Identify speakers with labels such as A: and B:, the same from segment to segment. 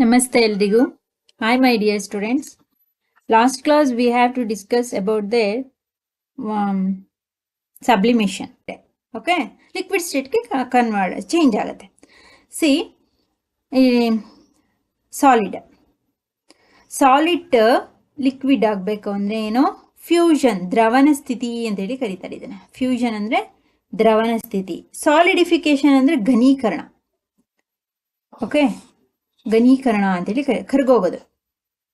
A: Namaste ಎಲ್ರಿಗೂ Hi my dear students. Last class we have to discuss about the um, sublimation. Okay, liquid state convert change ಆಗುತ್ತೆ. See solid solid liquid ಆಗಬೇಕು ಅಂದರೆ ಏನು? Fusion ದ್ರವನ ಸ್ಥಿತಿ ಅಂತೇಳಿ ಕರೀತಾರೆ ಇದನ್ನ. ಫ್ಯೂಷನ್ ಅಂದರೆ ದ್ರವನ ಸ್ಥಿತಿ. ಸಾಲಿಡಿಫಿಕೇಶನ್ ಅಂದರೆ ಘನೀಕರಣ. ಓಕೆ ಘನೀಕರಣ ಅಂತೇಳಿ ಕರಿ, ಕರ್ಗೋಗೋದು.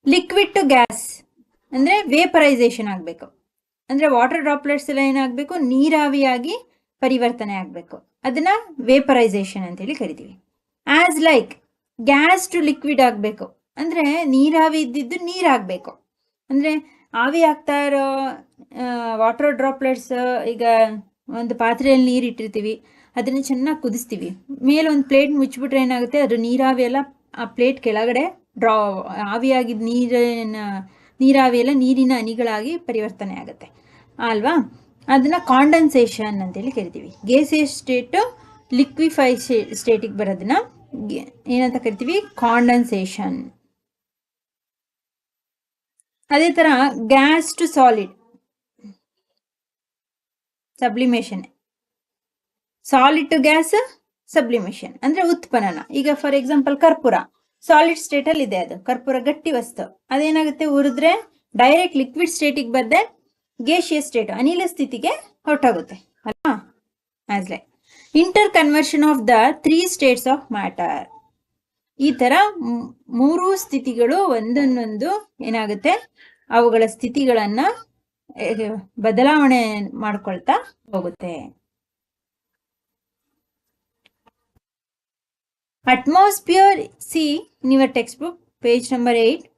A: ಲಿಕ್ವಿಡ್ ಟು ಗ್ಯಾಸ್ ಅಂದರೆ ವೇಪರೈಸೇಷನ್ ಆಗಬೇಕು. ಅಂದರೆ ವಾಟರ್ ಡ್ರಾಪ್ಲೆಟ್ಸ್ ಎಲ್ಲ ಏನಾಗಬೇಕು? ನೀರಾವಿಯಾಗಿ ಪರಿವರ್ತನೆ ಆಗಬೇಕು. ಅದನ್ನ ವೇಪರೈಸೇಷನ್ ಅಂತೇಳಿ ಕರಿತೀವಿ. As like gas to liquid ಆಗಬೇಕು. ಅಂದರೆ ನೀರಾವಿ ಇದ್ದಿದ್ದು ನೀರಾಗಬೇಕು. ಅಂದರೆ ಆವಿ ಆಗ್ತಾ ಇರೋ ವಾಟರ್ ಡ್ರಾಪ್ಲೆಟ್ಸ್ ಈಗ ಒಂದು ಪಾತ್ರೆಯಲ್ಲಿ ನೀರು ಇಟ್ಟಿರ್ತೀವಿ ಅದನ್ನು ಚೆನ್ನಾಗಿ ಕುದಿಸ್ತೀವಿ. ಮೇಲೆ ಒಂದು ಪ್ಲೇಟ್ ಮುಚ್ಚಿಬಿಟ್ರೆ ಏನಾಗುತ್ತೆ? ಅದು ನೀರಾವಿ ಎಲ್ಲ ಆ ಪ್ಲೇಟ್ ಕೆಳಗಡೆ ಡ್ರಾ ಆವಿಯಾಗಿದ್ದ ನೀರಿನ, ನೀರಾವಿಯೆಲ್ಲ ನೀರಿನ ಹನಿಗಳಾಗಿ ಪರಿವರ್ತನೆ ಆಗುತ್ತೆ. ಅಲ್ವಾ? ಅದನ್ನ ಕಾಂಡನ್ಸೇಷನ್ ಅಂತೇಳಿ ಕರಿತೀವಿ. ಗೇಸಿಯಸ್ ಸ್ಟೇಟು ಲಿಕ್ವಿಫೈ ಸ್ಟೇಟಿಗೆ ಬರೋದನ್ನ ಏನಂತ ಕರಿತೀವಿ? ಕಾಂಡನ್ಸೇಷನ್ ಅದೇ ಥರ gas to solid sublimation solid to gas sublimation, ಅಂದ್ರೆ ಉತ್ಪನ್ನನ. ಈಗ ಫಾರ್ ಎಕ್ಸಾಂಪಲ್ ಕರ್ಪೂರ ಸಾಲಿಡ್ ಸ್ಟೇಟ್ ಅಲ್ಲಿ ಇದೆ ಅದು, ಕರ್ಪೂರ ಗಟ್ಟಿ ವಸ್ತು. ಅದೇನಾಗುತ್ತೆ? ಉರಿದ್ರೆ ಡೈರೆಕ್ಟ್ ಲಿಕ್ವಿಡ್ ಸ್ಟೇಟಿಗೆ ಬರ್ದೆ ಗೇಶಿಯ ಸ್ಟೇಟ್ ಅನಿಲ ಸ್ಥಿತಿಗೆ ಹೊರಟೋಗುತ್ತೆ. ಅಲ್ವಾ? Inter conversion of the three states of matter ಈ ತರ ಮೂರು ಸ್ಥಿತಿಗಳು ಒಂದನ್ನೊಂದು ಏನಾಗುತ್ತೆ? ಅವುಗಳ ಸ್ಥಿತಿಗಳನ್ನ ಬದಲಾವಣೆ ಮಾಡ್ಕೊಳ್ತಾ ಹೋಗುತ್ತೆ. Atmosphere, see in your textbook, page number 8,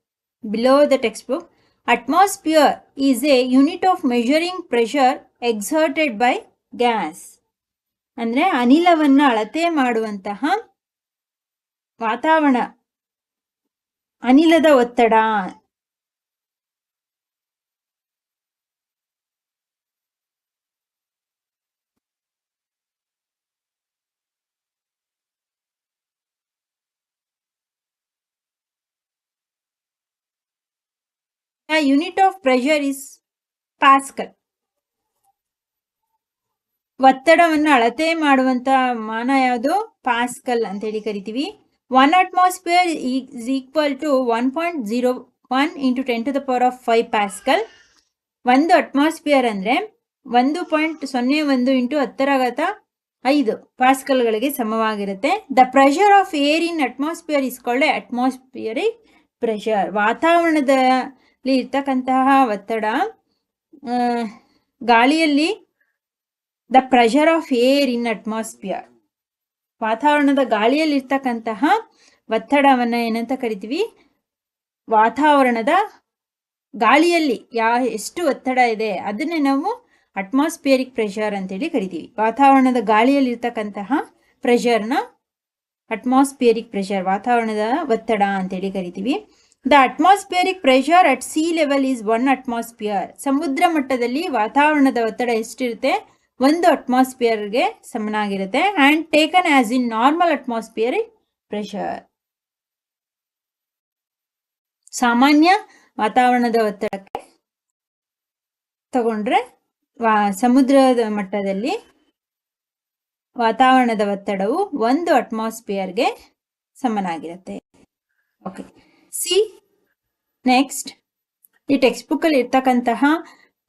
A: below the textbook, atmosphere is a unit of measuring pressure exerted by gas. ಅಂದರೆ ಅನಿಲವನ್ನು ಅಳತೆ ಮಾಡುವಂತಹ ವಾತಾವರಣ ಅನಿಲದ ಒತ್ತಡ The unit of pressure is Pascal. ಒತ್ತಡವನ್ನು ಅಳತೆ ಮಾಡುವಂತ ಮಾನ ಯಾವುದು? ಪಾಸ್ಕಲ್ ಅಂತ ಹೇಳಿ ಕರಿತೀವಿ. One atmosphere is equal to one point zero one into ten to the power of five pascal ಒಂದು ಅಟ್ಮಾಸ್ಫಿಯರ್ ಅಂದ್ರೆ ಒಂದು ಪಾಯಿಂಟ್ ಸೊನ್ನೆ ಒಂದು ಇಂಟು ಹತ್ತರಾಗತ ಐದು ಪಾಸ್ಕಲ್ಗಳಿಗೆ ಸಮವಾಗಿರುತ್ತೆ. The pressure of air in atmosphere is called atmospheric pressure ವಾತಾವರಣದ ಇರ್ತಕ್ಕಂತಹ ಒತ್ತಡ. ಗಾಳಿಯಲ್ಲಿ the pressure of air in atmosphere ವಾತಾವರಣದ ಗಾಳಿಯಲ್ಲಿ ಇರ್ತಕ್ಕಂತಹ ಒತ್ತಡವನ್ನ ಏನಂತ ಕರಿತೀವಿ? ವಾತಾವರಣದ ಗಾಳಿಯಲ್ಲಿ ಯಾ, ಎಷ್ಟು ಒತ್ತಡ ಇದೆ, ಅದನ್ನೇ ನಾವು ಅಟ್ಮಾಸ್ಫಿಯರಿಕ್ ಪ್ರೆಷರ್ ಅಂತೇಳಿ ಕರಿತೀವಿ. ವಾತಾವರಣದ ಗಾಳಿಯಲ್ಲಿ ಇರ್ತಕ್ಕಂತಹ ಪ್ರೆಷರ್ನ ಅಟ್ಮಾಸ್ಫಿಯರಿಕ್ ಪ್ರೆಷರ್ ವಾತಾವರಣದ ಒತ್ತಡ ಅಂತೇಳಿ ಕರಿತೀವಿ. The atmospheric pressure at sea level is one atmosphere ಸಮುದ್ರ ಮಟ್ಟದಲ್ಲಿ ವಾತಾವರಣದ ಒತ್ತಡ ಎಷ್ಟಿರುತ್ತೆ? ಒಂದು ಅಟ್ಮಾಸ್ಫಿಯರ್ಗೆ ಸಮನಾಗಿರುತ್ತೆ and taken as in normal atmospheric pressure ಸಾಮಾನ್ಯ ವಾತಾವರಣದ ಒತ್ತಡಕ್ಕೆ ತಗೊಂಡ್ರೆ ವಾ, ಸಮುದ್ರದ ಮಟ್ಟದಲ್ಲಿ ವಾತಾವರಣದ ಒತ್ತಡವು ಒಂದು ಅಟ್ಮಾಸ್ಫಿಯರ್ಗೆ ಸಮನಾಗಿರುತ್ತೆ. Okay see. ನೆಕ್ಸ್ಟ್ ಈ ಟೆಕ್ಸ್ಟ್ ಬುಕ್ಕಲ್ಲಿ ಇರ್ತಕ್ಕಂತಹ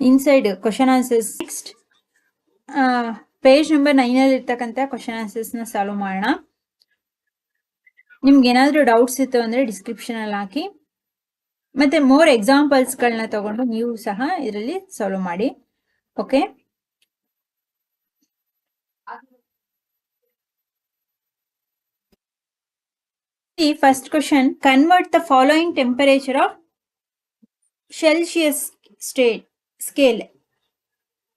A: inside question answers next page number ನೈನಲ್ಲಿ ಇರ್ತಕ್ಕಂತಹ ಕ್ವಶನ್ನ ಸಾಲ್ವ್ ಮಾಡೋಣ. ನಿಮ್ಗೆ ಏನಾದರೂ ಡೌಟ್ಸ್ ಇತ್ತು ಅಂದ್ರೆ ಡಿಸ್ಕ್ರಿಪ್ಷನ್ ಅಲ್ಲಿ ಹಾಕಿ. ಮತ್ತೆ ಮೋರ್ ಎಕ್ಸಾಂಪಲ್ಸ್ಗಳನ್ನ ತಗೊಂಡು ನೀವು ಸಹ ಇದರಲ್ಲಿ ಸಾಲ್ವ್ ಮಾಡಿ. Okay The first question, convert the following temperature of Celsius state, scale.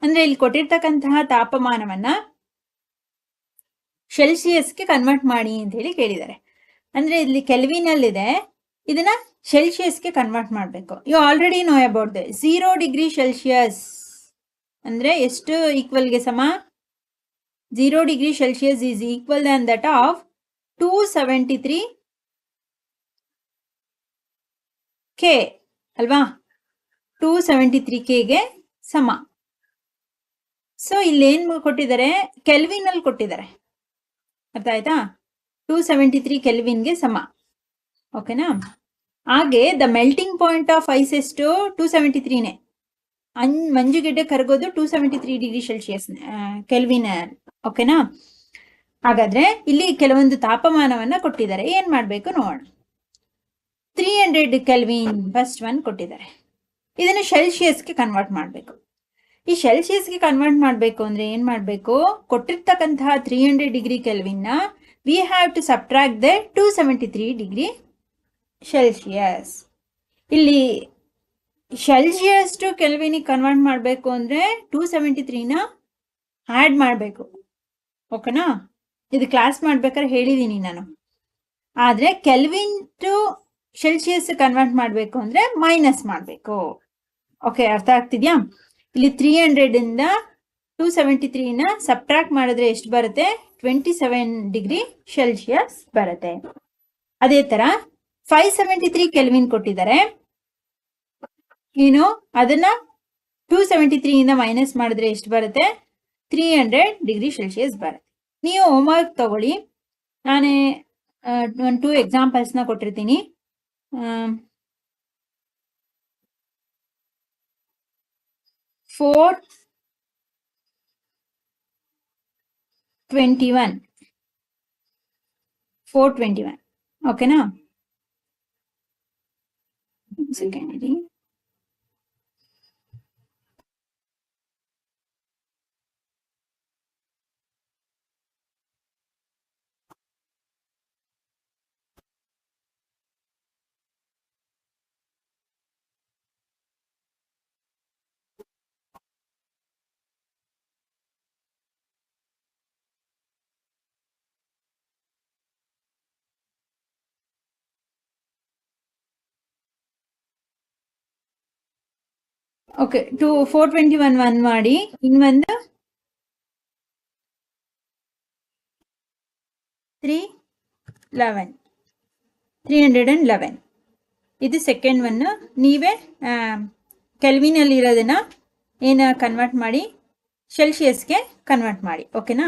A: ಅಂದ್ರೆ ಇಲ್ಲಿ ಕೊಟ್ಟಿರ್ತಕ್ಕಂತಹ ತಾಪಮಾನವನ್ನ ಶೆಲ್ಸಿಯಸ್ಗೆ ಕನ್ವರ್ಟ್ ಮಾಡಿ ಅಂತ ಹೇಳಿ ಕೇಳಿದ್ದಾರೆ. ಅಂದ್ರೆ ಇಲ್ಲಿ ಕೆಲ್ವಿನಲ್ಲಿದೆ, ಇದನ್ನ ಸೆಲ್ಸಿಯಸ್ಗೆ ಕನ್ವರ್ಟ್ ಮಾಡಬೇಕು. You already know about the zero degree Celsius ಅಂದ್ರೆ ಎಷ್ಟು ಈಕ್ವಲ್ಗೆ ಸಮ? Zero degree Celsius is equal that of two seventy three K ಅಲ್ವಾ? ಟೂ ಸೆವೆಂಟಿ ತ್ರೀ ಕೆಗೆ ಸಮ. ಸೊ ಇಲ್ಲಿ ಏನ್ ಕೊಟ್ಟಿದ್ದಾರೆ? ಕೆಲ್ವಿನ್ ಅಲ್ಲಿ ಕೊಟ್ಟಿದ್ದಾರೆ. ಅರ್ಥ ಆಯ್ತಾ? ಟೂ ಸೆವೆಂಟಿ ತ್ರೀ ಕೆಲ್ವಿನ್ಗೆ ಸಮ. ಓಕೆನಾ ಹಾಗೆ, the melting point of ice ಎಷ್ಟು? ಟೂ ಸೆವೆಂಟಿ ತ್ರೀನೇ ಅನ್, ಮಂಜುಗೆಡ್ಡೆ ಕರಗೋದು two seventy three degree Celsius kelvin ಓಕೆನಾ ಹಾಗಾದ್ರೆ, ಇಲ್ಲಿ ಕೆಲವೊಂದು ತಾಪಮಾನವನ್ನ ಕೊಟ್ಟಿದ್ದಾರೆ. ಏನ್ ಮಾಡಬೇಕು ನೋಡೋಣ. Three hundred kelvin first one ಕೊಟ್ಟಿದ್ದಾರೆ. ಇದನ್ನು ಸೆಲ್ಸಿಯಸ್ಗೆ ಕನ್ವರ್ಟ್ ಮಾಡಬೇಕು. ಈ ಸೆಲ್ಸಿಯಸ್ಗೆ ಕನ್ವರ್ಟ್ ಮಾಡಬೇಕು ಅಂದರೆ ಏನು ಮಾಡಬೇಕು? ಕೊಟ್ಟಿರ್ತಕ್ಕಂತಹ three hundred degree ಕೆಲ್ವಿನ್ನ we have to subtract the two seventy three degree Celsius ಇಲ್ಲಿ ಸೆಲ್ಸಿಯಸ್ ಟು ಕೆಲ್ವಿನಿಗೆ ಕನ್ವರ್ಟ್ ಮಾಡಬೇಕು ಅಂದರೆ ಟೂ ಸೆವೆಂಟಿ ತ್ರೀನ ಆ್ಯಡ್ ಮಾಡಬೇಕು. ಓಕೆನಾ? ಇದು ಕ್ಲಾಸ್ ಮಾಡ್ಬೇಕಾದ್ರೆ ಹೇಳಿದ್ದೀನಿ ನಾನು. ಆದರೆ ಕೆಲ್ವಿನ್ ಟು ಸೆಲ್ಸಿಯಸ್ ಕನ್ವರ್ಟ್ ಮಾಡಬೇಕು ಅಂದ್ರೆ ಮೈನಸ್ ಮಾಡಬೇಕು. ಓಕೆ ಅರ್ಥ ಆಗ್ತಿದ್ಯಾ? ಇಲ್ಲಿ ತ್ರೀ ಹಂಡ್ರೆಡ್ ಇಂದ ಟೂ ಸೆವೆಂಟಿ ತ್ರೀನ ಸಬ್ಟ್ರಾಕ್ಟ್ ಮಾಡಿದ್ರೆ ಎಷ್ಟು ಬರುತ್ತೆ? ಟ್ವೆಂಟಿ ಸೆವೆನ್ ಡಿಗ್ರಿ ಸೆಲ್ಸಿಯಸ್ ಬರುತ್ತೆ. ಅದೇ ತರ ಫೈವ್ ಸೆವೆಂಟಿ ತ್ರೀ ಕೆಲ್ವಿನ್ ಕೊಟ್ಟಿದ್ದಾರೆ. ಏನು ಅದನ್ನ ಟೂ ಸೆವೆಂಟಿ ತ್ರೀ ಇಂದ ಮೈನಸ್ ಮಾಡಿದ್ರೆ ಎಷ್ಟು ಬರುತ್ತೆ? ತ್ರೀ ಹಂಡ್ರೆಡ್ ಡಿಗ್ರಿ ಸೆಲ್ಸಿಯಸ್ ಬರುತ್ತೆ. ನೀವು ಹೋಮ್ವರ್ಕ್ ತಗೊಳ್ಳಿ. ನಾನೇ ಒಂದು ಟೂ ಎಕ್ಸಾಂಪಲ್ಸ್ನ ಕೊಟ್ಟಿರ್ತೀನಿ. um, 4 21 421 okay now. Second reading okay to four twenty one one ಮಾಡಿ ಇನ್ನೊಂದು three eleven three hundred and eleven ಇದು ಸೆಕೆಂಡ್ ಒನ್ ನೀವೇ ಕೆಲ್ವಿನಲ್ಲಿರೋದನ್ನು ಏನು ಕನ್ವರ್ಟ್ ಮಾಡಿ? ಸೆಲ್ಶಿಯಸ್ಗೆ ಕನ್ವರ್ಟ್ ಮಾಡಿ. ಓಕೆನಾ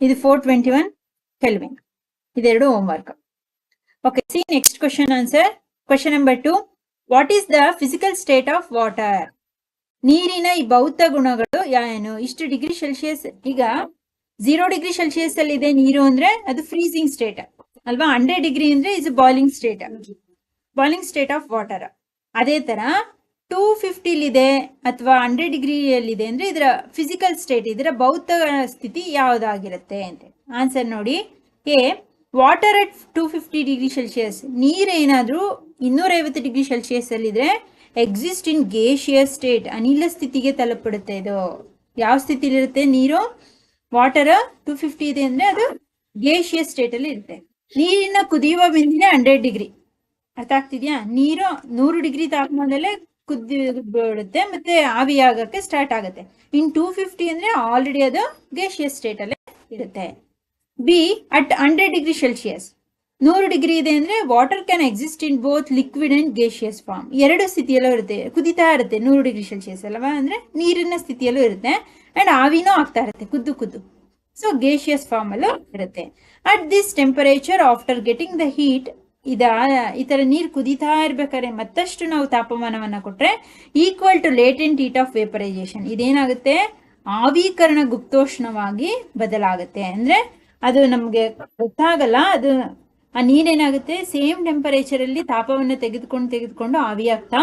A: ಇದು ಫೋರ್ ಟ್ವೆಂಟಿ ಒನ್ ಕೆಲ್ವಿನ್ ಇದೆರಡು homework okay see next question answer question number two what is the physical state of water ನೀರಿನ ಈ ಭೌತ ಗುಣಗಳು ಏನು ಇಷ್ಟು ಡಿಗ್ರಿ ಸೆಲ್ಸಿಯಸ್ ಈಗ ಝೀರೋ ಡಿಗ್ರಿ ಸೆಲ್ಸಿಯಸ್ ಅಲ್ಲಿ ಇದೆ ನೀರು ಅಂದ್ರೆ ಅದು ಫ್ರೀಸಿಂಗ್ ಸ್ಟೇಟ್ ಅಲ್ವಾ? ಹಂಡ್ರೆಡ್ ಡಿಗ್ರಿ ಅಂದ್ರೆ is boiling state boiling state of water ಅದೇ ತರ ಟೂ ಫಿಫ್ಟಿಲಿದೆ ಅಥವಾ ಹಂಡ್ರೆಡ್ ಡಿಗ್ರಿಯಲ್ಲಿದೆ ಅಂದರೆ ಇದರ ಫಿಸಿಕಲ್ ಸ್ಟೇಟ್ ಇದರ ಭೌತ ಸ್ಥಿತಿ ಯಾವುದಾಗಿರುತ್ತೆ ಅಂತ ಆನ್ಸರ್ ನೋಡಿ. A water at two fifty degree Celsius ನೀರೇನಾದರೂ ಇನ್ನೂರೈವತ್ತು ಡಿಗ್ರಿ ಸೆಲ್ಸಿಯಸ್ಸಲ್ಲಿದ್ದರೆ ಎಕ್ಸಿಸ್ಟ್ ಇನ್ ಗೇಷಿಯಸ್ ಸ್ಟೇಟ್ ಅನಿಲ ಸ್ಥಿತಿಗೆ ತಲುಪಿಡುತ್ತೆ ಇದು. ಯಾವ ಸ್ಥಿತಿಲಿರುತ್ತೆ ನೀರು? ವಾಟರ್ ಟೂ ಫಿಫ್ಟಿ ಇದೆ ಅಂದರೆ ಅದು ಗೇಷಿಯಸ್ ಸ್ಟೇಟಲ್ಲಿ ಇರುತ್ತೆ. ನೀರಿನ ಕುದಿಯುವ ಬಿಂದಿನ ಹಂಡ್ರೆಡ್ ಡಿಗ್ರಿ. ಅರ್ಥ ಆಗ್ತಿದ್ಯಾ? ನೀರು ನೂರು ಡಿಗ್ರಿ ತಾಪಮಾನದಲ್ಲೇ ಕುದಿ ಬಿಡುತ್ತೆ ಮತ್ತೆ ಆವಿ ಆಗಕ್ಕೆ ಸ್ಟಾರ್ಟ್ ಆಗುತ್ತೆ. ಇನ್ ಟೂ ಫಿಫ್ಟಿ ಅಂದ್ರೆ ಆಲ್ರೆಡಿ ಅದು ಗೇಷಿಯಸ್ ಸ್ಟೇಟ್ ಅಲ್ಲೇ ಇರುತ್ತೆ. B at hundred degree Celsius ನೂರು ಡಿಗ್ರಿ ಇದೆ ಅಂದ್ರೆ water can exist in both liquid and gaseous form ಎರಡು ಸ್ಥಿತಿಯಲ್ಲೂ ಇರುತ್ತೆ, ಕುದಿತಾ ಇರುತ್ತೆ ನೂರು ಡಿಗ್ರಿ ಸೆಲ್ಸಿಯಸ್ ಅಲ್ವಾ? ಅಂದ್ರೆ ನೀರಿನ ಸ್ಥಿತಿಯಲ್ಲೂ ಇರುತ್ತೆ. ಅಂಡ್ ಆವಿನೂ ಆಗ್ತಾ ಇರುತ್ತೆ ಕುದ್ದು ಕುದ್ದು ಸೊ ಗೇಷಿಯಸ್ ಫಾರ್ಮ್ ಅಲ್ಲೂ ಇರುತ್ತೆ. At this temperature after getting the heat ಇದ, ಈ ತರ ನೀರು ಕುದೀತಾ ಇರ್ಬೇಕಾದ್ರೆ ಮತ್ತಷ್ಟು ನಾವು ತಾಪಮಾನವನ್ನ ಕೊಟ್ರೆ equal to latent heat of vaporisation ಇದೇನಾಗುತ್ತೆ? ಆವೀಕರಣ ಗುಪ್ತೋಷ್ಣವಾಗಿ ಬದಲಾಗುತ್ತೆ. ಅಂದ್ರೆ ಅದು ನಮ್ಗೆ ಗೊತ್ತಾಗಲ್ಲ, ಅದು ಆ ನೀರೇನಾಗುತ್ತೆ? ಸೇಮ್ ಟೆಂಪರೇಚರ್ ಅಲ್ಲಿ ತಾಪವನ್ನು ತೆಗೆದುಕೊಂಡು ತೆಗೆದುಕೊಂಡು ಆವಿಯಾಗ್ತಾ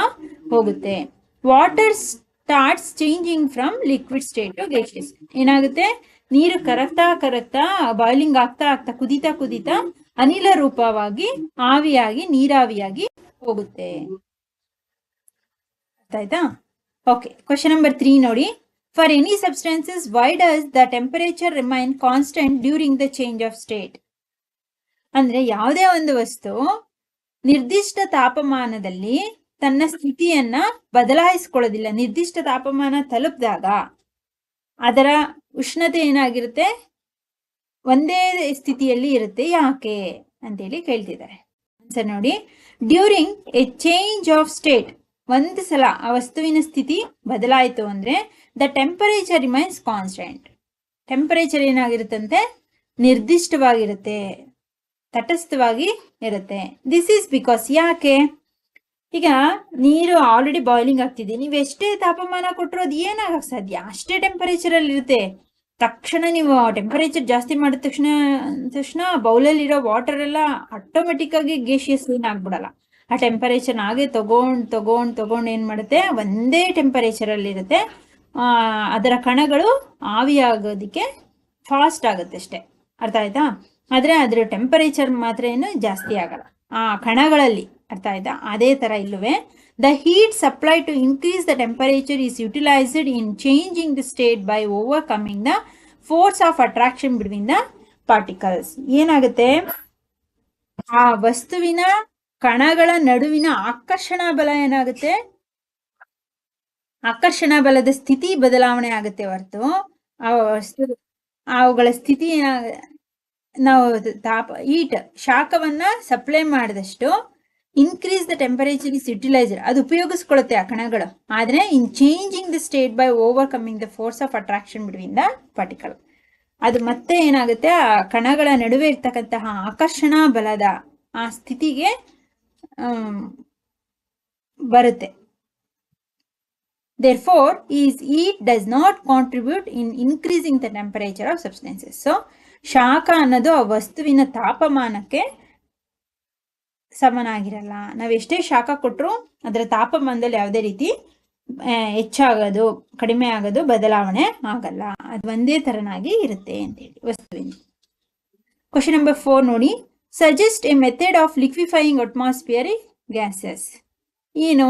A: ಹೋಗುತ್ತೆ. Water starts changing from liquid state to gaseous ಏನಾಗುತ್ತೆ? ನೀರು ಕರಗ್ತಾ ಕರಗ್ತಾ ಬಾಯ್ಲಿಂಗ್ ಆಗ್ತಾ ಆಗ್ತಾ, ಕುದೀತಾ ಕುದೀತಾ ಅನಿಲ ರೂಪವಾಗಿ ಆವಿಯಾಗಿ, ನೀರಾವಿಯಾಗಿ ಹೋಗುತ್ತೆ. ಆಯ್ತಾ ಓಕೆ ಕ್ವಶನ್ ನಂಬರ್ ತ್ರೀ ನೋಡಿ. For any substances why does the temperature remain constant during the change of state ಅಂದ್ರೆ ಯಾವುದೇ ಒಂದು ವಸ್ತು ನಿರ್ದಿಷ್ಟ ತಾಪಮಾನದಲ್ಲಿ ತನ್ನ ಸ್ಥಿತಿಯನ್ನ ಬದಲಾಯಿಸ್ಕೊಳ್ಳೋದಿಲ್ಲ. ನಿರ್ದಿಷ್ಟ ತಾಪಮಾನ ತಲುಪಿದಾಗ ಅದರ ಉಷ್ಣತೆ ಏನಾಗಿರುತ್ತೆ? ಒಂದೇ ಸ್ಥಿತಿಯಲ್ಲಿ ಇರುತ್ತೆ. ಯಾಕೆ ಅಂತೇಳಿ ಕೇಳ್ತಿದ್ದಾರೆ. ಆನ್ಸರ್ ನೋಡಿ. During a change of state ಒಂದು ಸಲ ಆ ವಸ್ತುವಿನ ಸ್ಥಿತಿ ಬದಲಾಯಿತು ಅಂದ್ರೆ the temperature remains constant temperature ಏನಾಗಿರುತ್ತಂತೆ? ನಿರ್ದಿಷ್ಟವಾಗಿರುತ್ತೆ. ತಟಸ್ಥವಾಗಿ ಇರುತ್ತೆ. ದಿಸ್ ಈಸ್ ಬಿಕಾಸ್ ಯಾಕೆ? ಈಗ ನೀರು ಆಲ್ರೆಡಿ ಬಾಯ್ಲಿಂಗ್ ಆಗ್ತಿದೆ. ನೀವು ಎಷ್ಟೇ ತಾಪಮಾನ ಕೊಟ್ಟರು ಅದು ಏನಾಗಕ್ಕೆ ಸಾಧ್ಯ? ಅಷ್ಟೇ ಟೆಂಪರೇಚರ್ ಅಲ್ಲಿ ಇರುತ್ತೆ ತಕ್ಷಣ ನೀವು ಟೆಂಪರೇಚರ್ ಜಾಸ್ತಿ ಮಾಡಿದ ತಕ್ಷಣ ತಕ್ಷಣ ಬೌಲಲ್ಲಿ ಇರೋ ವಾಟರ್ ಎಲ್ಲ ಆಟೋಮೆಟಿಕ್ ಆಗಿ ಗೇಷಿಯಸ್ ಆಗ್ಬಿಡಲ್ಲ. ಆ ಟೆಂಪರೇಚರ್ ಹಾಗೆ ತಗೊಂಡ್ ತಗೊಂಡ್ ತಗೊಂಡ್ ಏನ್ ಮಾಡುತ್ತೆ? ಒಂದೇ ಟೆಂಪರೇಚರ್ ಅಲ್ಲಿ ಇರುತ್ತೆ. ಅದರ ಕಣಗಳು ಆವಿಯಾಗೋದಕ್ಕೆ ಫಾಸ್ಟ್ ಆಗುತ್ತೆ ಅಷ್ಟೇ. ಅರ್ಥ ಆಯ್ತಾ? ಆದ್ರೆ ಅದರ ಟೆಂಪರೇಚರ್ ಮಾತ್ರ ಏನು ಜಾಸ್ತಿ ಆಗಲ್ಲ. ಆ ಕಣಗಳಲ್ಲಿ. ಅರ್ಥ ಆಯ್ತಾ? ಅದೇ ತರ ಇಲ್ಲವೇ? The heat supply to increase the temperature is utilised in changing the state by overcoming the force of attraction between the particles ಏನಾಗುತ್ತೆ? ಆ ವಸ್ತುವಿನ ಕಣಗಳ ನಡುವಿನ ಆಕರ್ಷಣಾ ಬಲ ಏನಾಗುತ್ತೆ? ಆಕರ್ಷಣಾ ಬಲದ ಸ್ಥಿತಿ ಬದಲಾವಣೆ ಆಗುತ್ತೆ ಹೊರತು. ಆ ವಸ್ತು, ಅವುಗಳ ಸ್ಥಿತಿ ಏನಾಗ, ನಾವು ತಾಪ ಹೀಟ್ ಶಾಖವನ್ನ ಸಪ್ಲೈ ಮಾಡಿದಷ್ಟು increase the temperature is utilised ಅದು ಉಪಯೋಗಿಸ್ಕೊಳ್ಳುತ್ತೆ ಆ ಕಣಗಳು. ಆದರೆ in changing the state by overcoming the force of attraction between the particle ಅದು ಮತ್ತೆ ಏನಾಗುತ್ತೆ? ಆ ಕಣಗಳ ನಡುವೆ ಇರ್ತಕ್ಕಂತಹ ಆಕರ್ಷಣಾ ಬಲದ ಆ ಸ್ಥಿತಿಗೆ ಬರುತ್ತೆ. Therefore is heat does not contribute in increasing the temperature of substances so ಶಾಖ ಅನ್ನೋದು ಆ ವಸ್ತುವಿನ ತಾಪಮಾನಕ್ಕೆ ಸಮನಾಗಿರಲ್ಲ. ನಾವು ಎಷ್ಟೇ ಶಾಖ ಕೊಟ್ಟರು ಅದರ ತಾಪಮಾನದಲ್ಲಿ ಯಾವುದೇ ರೀತಿ ಹೆಚ್ಚಾಗೋದು, ಕಡಿಮೆ ಆಗೋದು, ಬದಲಾವಣೆ ಆಗಲ್ಲ. ಅದು ಒಂದೇ ತರನಾಗಿ ಇರುತ್ತೆ ಅಂತೇಳಿ ವಸ್ತುವಿನ. ಕ್ವಶನ್ ನಂಬರ್ ಫೋರ್ ನೋಡಿ. Suggest a method of liquefying atmospheric gases ಏನು?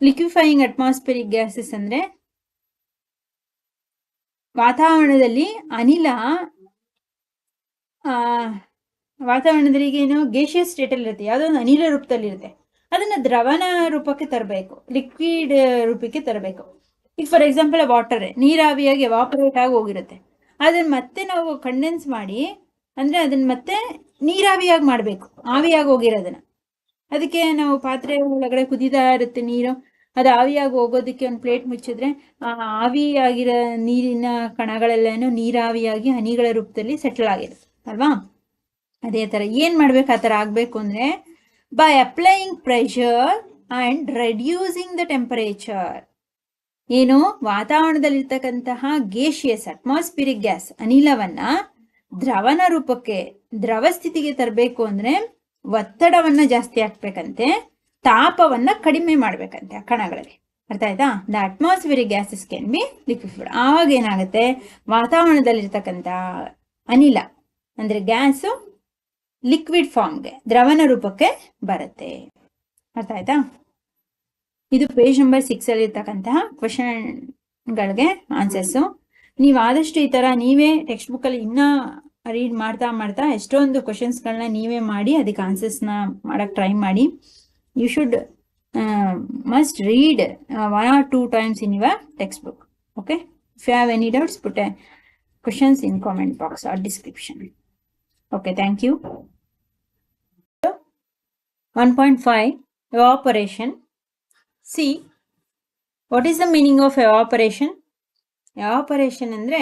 A: ಲಿಕ್ವಿಫೈಯಿಂಗ್ ಅಟ್ಮಾಸ್ಫಿಯರಿಕ್ ಗ್ಯಾಸಸ್ ಅಂದ್ರೆ ವಾತಾವರಣದಲ್ಲಿ ಅನಿಲ ವಾತಾವರಣದಲ್ಲಿ ಈಗ ಏನು ಗೇಷಿಯಸ್ ಸ್ಟೇಟ್ ಅಲ್ಲಿ ಇರುತ್ತೆ ಯಾವುದೋ ಒಂದು ಅನಿಲ ರೂಪದಲ್ಲಿ ಇರುತ್ತೆ ಅದನ್ನ ದ್ರವನ ರೂಪಕ್ಕೆ ತರಬೇಕು ಲಿಕ್ವಿಡ್ ರೂಪಕ್ಕೆ ತರಬೇಕು. ಈಗ ಫಾರ್ ಎಕ್ಸಾಂಪಲ್ ವಾಟರ್ ನೀರಾವಿಯಾಗಿ ಎವಾಪರೇಟ್ ಆಗಿ ಹೋಗಿರುತ್ತೆ. ಅದನ್ನ ಮತ್ತೆ ನಾವು ಕಂಡೆನ್ಸ್ ಮಾಡಿ, ಅಂದ್ರೆ ಅದನ್ನ ಮತ್ತೆ ನೀರಾವಿಯಾಗಿ ಮಾಡಬೇಕು, ಆವಿಯಾಗಿ ಹೋಗಿರೋದನ್ನ. ಅದಕ್ಕೆ ನಾವು ಪಾತ್ರೆ ಒಳಗಡೆ ಕುದೀತಾ ಇರುತ್ತೆ ನೀರು, ಅದು ಆವಿಯಾಗಿ ಹೋಗೋದಕ್ಕೆ ಒಂದು ಪ್ಲೇಟ್ ಮುಚ್ಚಿದ್ರೆ, ಆ ಆವಿಯಾಗಿರೋ ನೀರಿನ ಕಣಗಳೆಲ್ಲನೂ ನೀರಾವಿಯಾಗಿ ಹನಿಗಳ ರೂಪದಲ್ಲಿ ಸೆಟಲ್ ಆಗಿರುತ್ತೆ, ಅಲ್ವಾ? ಅದೇ ತರ, ಏನು ಮಾಡ್ಬೇಕು ಆ ತರ ಆಗ್ಬೇಕು ಅಂದ್ರೆ by applying pressure and reducing the temperature ಏನು? ವಾತಾವರಣದಲ್ಲಿರ್ತಕ್ಕಂತಹ ಗೇಷಿಯಸ್ ಅಟ್ಮಾಸ್ಫಿರಿಕ್ ಗ್ಯಾಸ್ ಅನಿಲವನ್ನ ದ್ರವನ ರೂಪಕ್ಕೆ, ದ್ರವ ಸ್ಥಿತಿಗೆ ತರಬೇಕು ಅಂದ್ರೆ ಒತ್ತಡವನ್ನ ಜಾಸ್ತಿ ಹಾಕ್ಬೇಕಂತೆ, ತಾಪವನ್ನ ಕಡಿಮೆ ಮಾಡಬೇಕಂತೆ ಆ ಕಣಗಳಲ್ಲಿ. ಅರ್ಥ ಆಯ್ತಾ? The atmospheric gases can be liquefied ಆವಾಗ ಏನಾಗುತ್ತೆ? ವಾತಾವರಣದಲ್ಲಿರ್ತಕ್ಕಂಥ ಅನಿಲ, ಅಂದ್ರೆ ಗ್ಯಾಸು ಲಿಕ್ವಿಡ್ ಫಾರ್ಮ್ಗೆ ದ್ರವನ ರೂಪಕ್ಕೆ ಬರುತ್ತೆ. ಅರ್ಥ ಆಯ್ತಾ? ಇದು ಪೇಜ್ ನಂಬರ್ ಸಿಕ್ಸ್ ಅಲ್ಲಿ ಇರ್ತಕ್ಕಂತಹ ಕ್ವಶನ್ಗಳಿಗೆ ಆನ್ಸರ್ಸು ನೀವು ಆದಷ್ಟು ಈ ತರ ನೀವೇ ಟೆಕ್ಸ್ಟ್ ಬುಕ್ ಅಲ್ಲಿ ಇನ್ನ ರೀಡ್ ಮಾಡ್ತಾ ಮಾಡ್ತಾ ಎಷ್ಟೊಂದು ಕ್ವಶನ್ಸ್ಗಳನ್ನ ನೀವೇ ಮಾಡಿ ಅದಕ್ಕೆ ಆನ್ಸರ್ಸ್ನ ಮಾಡಕ್ ಟ್ರೈ ಮಾಡಿ. You should must read one or two times in your text book okay if you have any doubts put a questions in comment box or description. Okay, thank you. 1.5 Evaporation. See, what is the meaning of evaporation? Evaporation ಅಂದ್ರೆ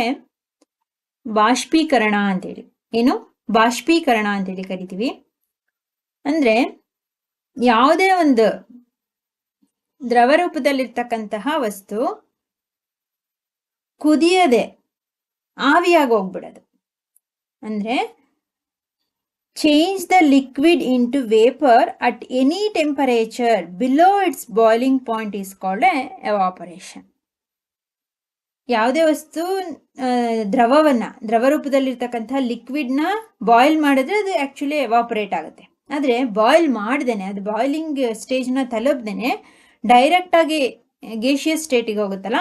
A: ಬಾಷ್ಪೀಕರಣ ಅಂತೇಳಿ ಏನು ಬಾಷ್ಪೀಕರಣ ಅಂತೇಳಿ ಕರಿತೀವಿ ಅಂದ್ರೆ ಯಾವುದೇ ಒಂದು ದ್ರವ ರೂಪದಲ್ಲಿರ್ತಕ್ಕಂತಹ ವಸ್ತು ಕುದಿಯದೆ ಆವಿಯಾಗಿ ಹೋಗ್ಬಿಡೋದು ಅಂದ್ರೆ change the liquid into vapor at any temperature below its boiling point is called evaporation ಯಾವುದೇ ವಸ್ತು ದ್ರವವನ್ನು ದ್ರವ ರೂಪದಲ್ಲಿರ್ತಕ್ಕಂಥ ಲಿಕ್ವಿಡ್ನ ಬಾಯ್ಲ್ ಮಾಡಿದ್ರೆ ಅದು ಆಕ್ಚುಲಿ ಎವಾಪರೇಟ್ ಆಗುತ್ತೆ. ಆದರೆ ಬಾಯ್ಲ್ ಮಾಡ್ದೇನೆ, ಅದು ಬಾಯ್ಲಿಂಗ್ ಸ್ಟೇಜ್ನ ತಲುಪ್ದೇನೆ ಡೈರೆಕ್ಟಾಗಿ ಗೇಷಿಯಸ್ ಸ್ಟೇಟಿಗೆ ಹೋಗುತ್ತಲ್ಲ,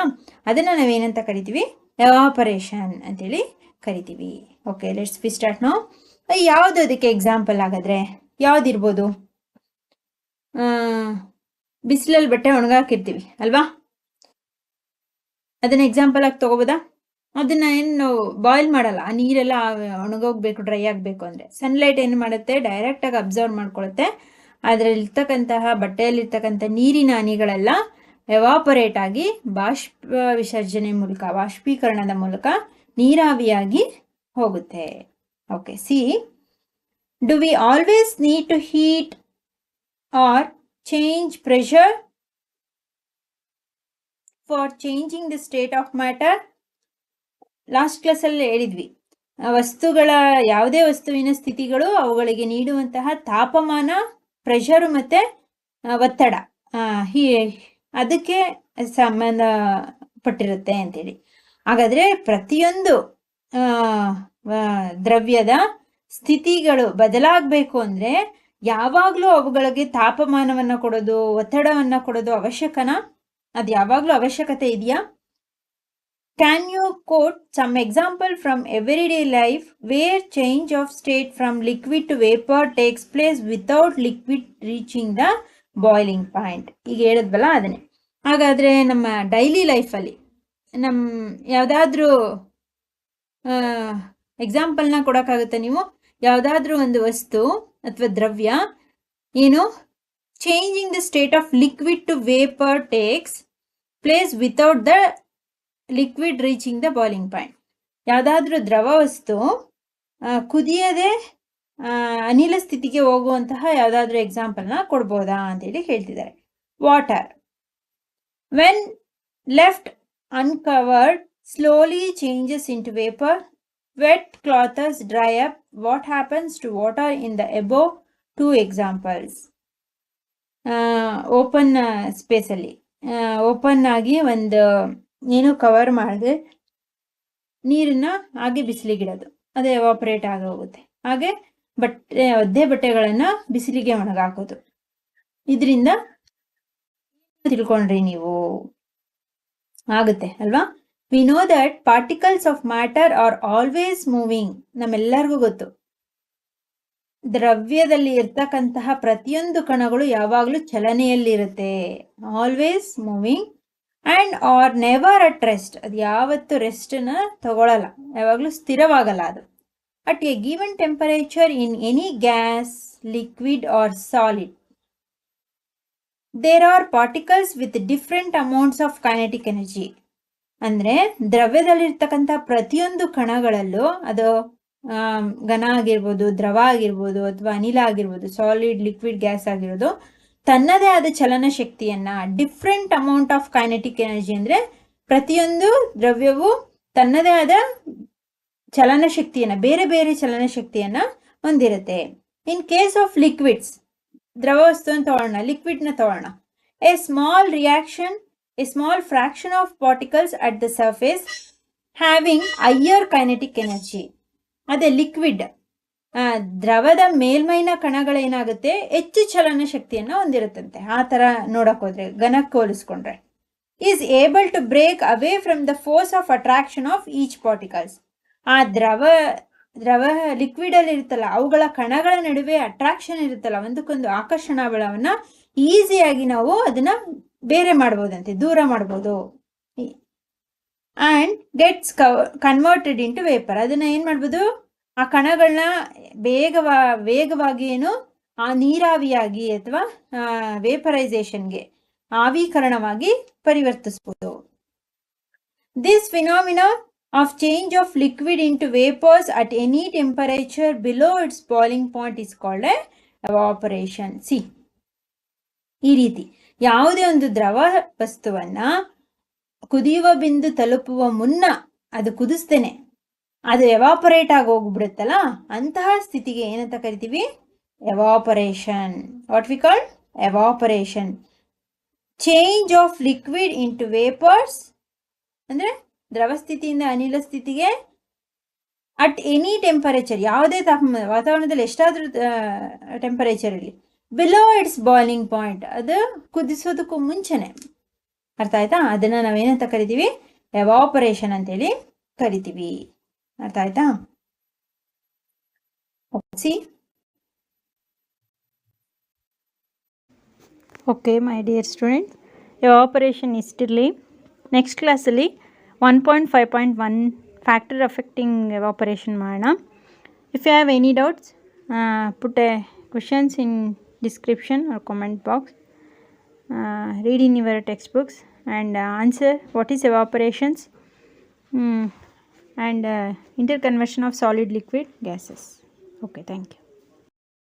A: ಅದನ್ನು ನಾವೇನಂತ ಕರಿತೀವಿ? ಎವಾಪರೇಷನ್ ಅಂತೇಳಿ ಕರಿತೀವಿ. ಓಕೆ ಲೆಟ್ಸ್ ಬಿ ಸ್ಟಾರ್ಟ್ ನಾವು ಯಾವುದು ಅದಕ್ಕೆ ಎಕ್ಸಾಂಪಲ್ ಹಾಗಾದ್ರೆ? ಯಾವ್ದಿರ್ಬೋದು? ಬಿಸಿಲಲ್ಲಿ ಬಟ್ಟೆ ಒಣಗಾಕಿರ್ತೀವಿ, ಅಲ್ವಾ? ಅದನ್ನ ಎಕ್ಸಾಂಪಲ್ ಆಗಿ ತಗೋಬೋದಾ? ಅದನ್ನ ಏನು ನಾವು ಬಾಯ್ಲ್ ಮಾಡಲ್ಲ, ಆ ನೀರೆಲ್ಲ ಒಣಗೋಗ್ಬೇಕು ಡ್ರೈ ಆಗಬೇಕು ಅಂದರೆ. ಸನ್ಲೈಟ್ ಏನು ಮಾಡುತ್ತೆ? ಡೈರೆಕ್ಟಾಗಿ ಅಬ್ಸರ್ವ್ ಮಾಡ್ಕೊಳುತ್ತೆ. ಅದರಲ್ಲಿರ್ತಕ್ಕಂತಹ ಬಟ್ಟೆಯಲ್ಲಿರ್ತಕ್ಕಂಥ ನೀರಿನ ಹನಿಗಳೆಲ್ಲ ಎವಾಪರೇಟ್ ಆಗಿ ಬಾಷ್ಪ ವಿಸರ್ಜನೆ ಮೂಲಕ, ಬಾಷ್ಪೀಕರಣದ ಮೂಲಕ ನೀರಾವಿಯಾಗಿ ಹೋಗುತ್ತೆ. Okay see do we always need to heat or change pressure for changing the state of matter last ಕ್ಲಾಸಲ್ಲಿ ಹೇಳಿದ್ವಿ ವಸ್ತುಗಳ ಯಾವುದೇ ವಸ್ತುವಿನ ಸ್ಥಿತಿಗಳು ಅವುಗಳಿಗೆ ನೀಡುವಂತಹ ತಾಪಮಾನ ಪ್ರೆಷರು ಮತ್ತು ಒತ್ತಡ ಹೀ- ಅದಕ್ಕೆ ಸಂಬಂಧಪಟ್ಟಿರುತ್ತೆ ಅಂತೇಳಿ. ಹಾಗಾದರೆ ಪ್ರತಿಯೊಂದು ದ್ರವ್ಯದ ಸ್ಥಿತಿಗಳು ಬದಲಾಗಬೇಕು ಅಂದರೆ ಯಾವಾಗಲೂ ಅವುಗಳಿಗೆ ತಾಪಮಾನವನ್ನು ಕೊಡೋದು, ಒತ್ತಡವನ್ನು ಕೊಡೋದು ಅವಶ್ಯಕನಾ? ಅದು ಯಾವಾಗಲೂ ಅವಶ್ಯಕತೆ ಇದೆಯಾ? Can you quote some example from every day life where change of state from liquid to vapour takes place without liquid reaching the boiling point ಈಗ ಹೇಳಿದ್ವಲ್ಲ ಅದನ್ನೇ. ಹಾಗಾದರೆ ನಮ್ಮ ಡೈಲಿ ಲೈಫಲ್ಲಿ ನಮ್ಮ ಯಾವುದಾದ್ರೂ ಎಕ್ಸಾಂಪಲ್ನ ಕೊಡೋಕ್ಕಾಗುತ್ತೆ ನೀವು? ಯಾವುದಾದ್ರೂ ಒಂದು ವಸ್ತು ಅಥವಾ ದ್ರವ್ಯ, ಏನು? Changing the state of liquid to vapour takes place without the liquid reaching the boiling point ಯಾವುದಾದ್ರೂ ದ್ರವ ವಸ್ತು ಕುದಿಯದೆ ಅನಿಲ ಸ್ಥಿತಿಗೆ ಹೋಗುವಂತಹ ಯಾವುದಾದ್ರೂ ಎಕ್ಸಾಂಪಲ್ನ ಕೊಡ್ಬೋದಾ ಅಂತೇಳಿ ಹೇಳ್ತಿದ್ದಾರೆ. Water when left uncovered slowly changes into vapour wet clothes dry up what happens to water in the above two examples open ಸ್ಪೇಸಲ್ಲಿ open ಆಗಿ ಒಂದು, ಏನು ಕವರ್ ಮಾಡಿದೆ? ನೀರನ್ನ ಹಾಗೆ ಬಿಸಿಲಿಗಿಡೋದು. ಅದು ಎವಾಪರೇಟ್ ಆಗಿ ಹೋಗುತ್ತೆ. ಹಾಗೆ ಬಟ್ಟೆ ಒದ್ದೆ ಬಟ್ಟೆಗಳನ್ನು ಬಿಸಿಲಿಗೆ ಒಣಗಾಕೋದು. ಇದರಿಂದ ತಿಳ್ಕೊಂಡ್ರಿ ನೀವು. ಆಗುತ್ತೆ, ಅಲ್ವಾ? We know that particles of matter are always moving ನಮ್ಮೆಲ್ಲರಿಗೂ ಗೊತ್ತು. ದ್ರವ್ಯದಲ್ಲಿ ಇರ್ತಕ್ಕಂತಹ ಪ್ರತಿಯೊಂದು ಕಣಗಳು ಯಾವಾಗಲೂ ಚಲನೆಯಲ್ಲಿರುತ್ತೆ. Always moving and are never at rest ಅದು ಯಾವತ್ತು ರೆಸ್ಟನ್ನು ತಗೊಳ್ಳಲ್ಲ ಯಾವಾಗಲೂ ಸ್ಥಿರವಾಗಲ್ಲ ಅದು. At a given temperature in any gas liquid or solid there are particles with different amounts of kinetic energy ಅಂದರೆ ದ್ರವ್ಯದಲ್ಲಿರ್ತಕ್ಕಂಥ ಪ್ರತಿಯೊಂದು ಕಣಗಳಲ್ಲೂ ಅದು ಘನ ಆಗಿರ್ಬೋದು, ದ್ರವ ಆಗಿರ್ಬೋದು, ಅಥವಾ ಅನಿಲ ಆಗಿರ್ಬೋದು ಸಾಲಿಡ್ ಲಿಕ್ವಿಡ್ ಗ್ಯಾಸ್ ಆಗಿರೋದು, ತನ್ನದೇ ಆದ ಚಲನ ಶಕ್ತಿಯನ್ನ different amount of kinetic energy ಅಂದ್ರೆ ಪ್ರತಿಯೊಂದು ದ್ರವ್ಯವು ತನ್ನದೇ ಆದ ಚಲನ ಶಕ್ತಿಯನ್ನ ಬೇರೆ ಬೇರೆ ಚಲನ ಶಕ್ತಿಯನ್ನ ಹೊಂದಿರುತ್ತೆ. ಇನ್ ಕೇಸ್ ಆಫ್ ಲಿಕ್ವಿಡ್ಸ್ ದ್ರವ ವಸ್ತುವನ್ನು ತಗೊಳ್ಳೋಣ ಲಿಕ್ವಿಡ್ನ ತಗೊಳ್ಳೋಣ. A small reaction a small fraction of particles at the surface having higher kinetic energy ಅದೇ ಲಿಕ್ವಿಡ್ ದ್ರವದ ಮೇಲ್ಮೈನ ಕಣಗಳೇನಾಗುತ್ತೆ ಹೆಚ್ಚು ಚಲನ ಶಕ್ತಿಯನ್ನು ಹೊಂದಿರುತ್ತಂತೆ. ಆ ಥರ ನೋಡಕ್ ಹೋದ್ರೆ ಘನಕ್ಕೆ ಹೋಲಿಸ್ಕೊಂಡ್ರೆ. Is able to break away from the force of attraction of each particles ಆ ದ್ರವ ದ್ರವ ಲಿಕ್ವಿಡ್ ಅಲ್ಲಿ ಇರುತ್ತಲ್ಲ, ಅವುಗಳ ಕಣಗಳ ನಡುವೆ ಅಟ್ರಾಕ್ಷನ್ ಇರುತ್ತಲ್ಲ, ಒಂದಕ್ಕೊಂದು ಆಕರ್ಷಣಾ ಬಳವನ್ನ ಈಸಿಯಾಗಿ ನಾವು ಅದನ್ನ ಬೇರೆ ಮಾಡ್ಬೋದಂತೆ, ದೂರ ಮಾಡ್ಬೋದು. And gets converted into vapour ಅದನ್ನ ಏನು ಮಾಡ್ಬೋದು? ಆ ಕಣಗಳನ್ನ ಬೇಗವಾ ವೇಗವಾಗಿ ಏನು, ಆ ನೀರಾವಿಯಾಗಿ ಅಥವಾ ವೇಪರೈಸೇಷನ್ಗೆ ಆವೀಕರಣವಾಗಿ ಪರಿವರ್ತಿಸ್ಬೋದು. This phenomena of change of liquid into vapours at any temperature below its boiling point is called operation see ಈ ರೀತಿ. ಯಾವುದೇ ಒಂದು ದ್ರವ ವಸ್ತುವನ್ನ ಕುದಿಯುವ ಬಿಂದು ತಲುಪುವ ಮುನ್ನ ಅದು ಕುದಿಸ್ತೇನೆ. ಅದು ಎವಾಪರೇಟ್ ಆಗಿ ಹೋಗ್ಬಿಡುತ್ತಲ್ಲ, ಅಂತಹ ಸ್ಥಿತಿಗೆ ಏನಂತ ಕರಿತೀವಿ? Evaporation what we call evaporation change of liquid into vapours ಅಂದರೆ ದ್ರವ ಸ್ಥಿತಿಯಿಂದ ಅನಿಲ ಸ್ಥಿತಿಗೆ ಅಟ್ ಎನಿ ಟೆಂಪರೇಚರ್ ಯಾವುದೇ ತಾಪಮಾನ ವಾತಾವರಣದಲ್ಲಿ ಎಷ್ಟಾದರೂ ಟೆಂಪರೇಚರ್ ಇರಲಿ ಬಿಲೋ ಇಟ್ಸ್ ಬಾಯ್ಲಿಂಗ್ ಪಾಯಿಂಟ್ ಅದು ಕುದಿಸೋದಕ್ಕೂ ಮುಂಚೆನೆ. ಅರ್ಥ ಆಯ್ತಾ? ಅದನ್ನ ನಾವೇನಂತ ಕರಿತೀವಿ? ಎವಾಪರೇಷನ್ ಅಂತೇಳಿ ಕರಿತೀವಿ. ಅರ್ಥ ಆಯ್ತಾ? See
B: okay my dear student evaporation ಇಷ್ಟಿರಲಿ next ಕ್ಲಾಸಲ್ಲಿ one point five point one
A: factor affecting evaporation ಮಾಡೋಣ. If you have any doubts put a questions in description or comment box. Uh, read in your textbooks and uh, answer what is evaporations mm, and uh, interconversion of solid liquid gases. Okay, thank you.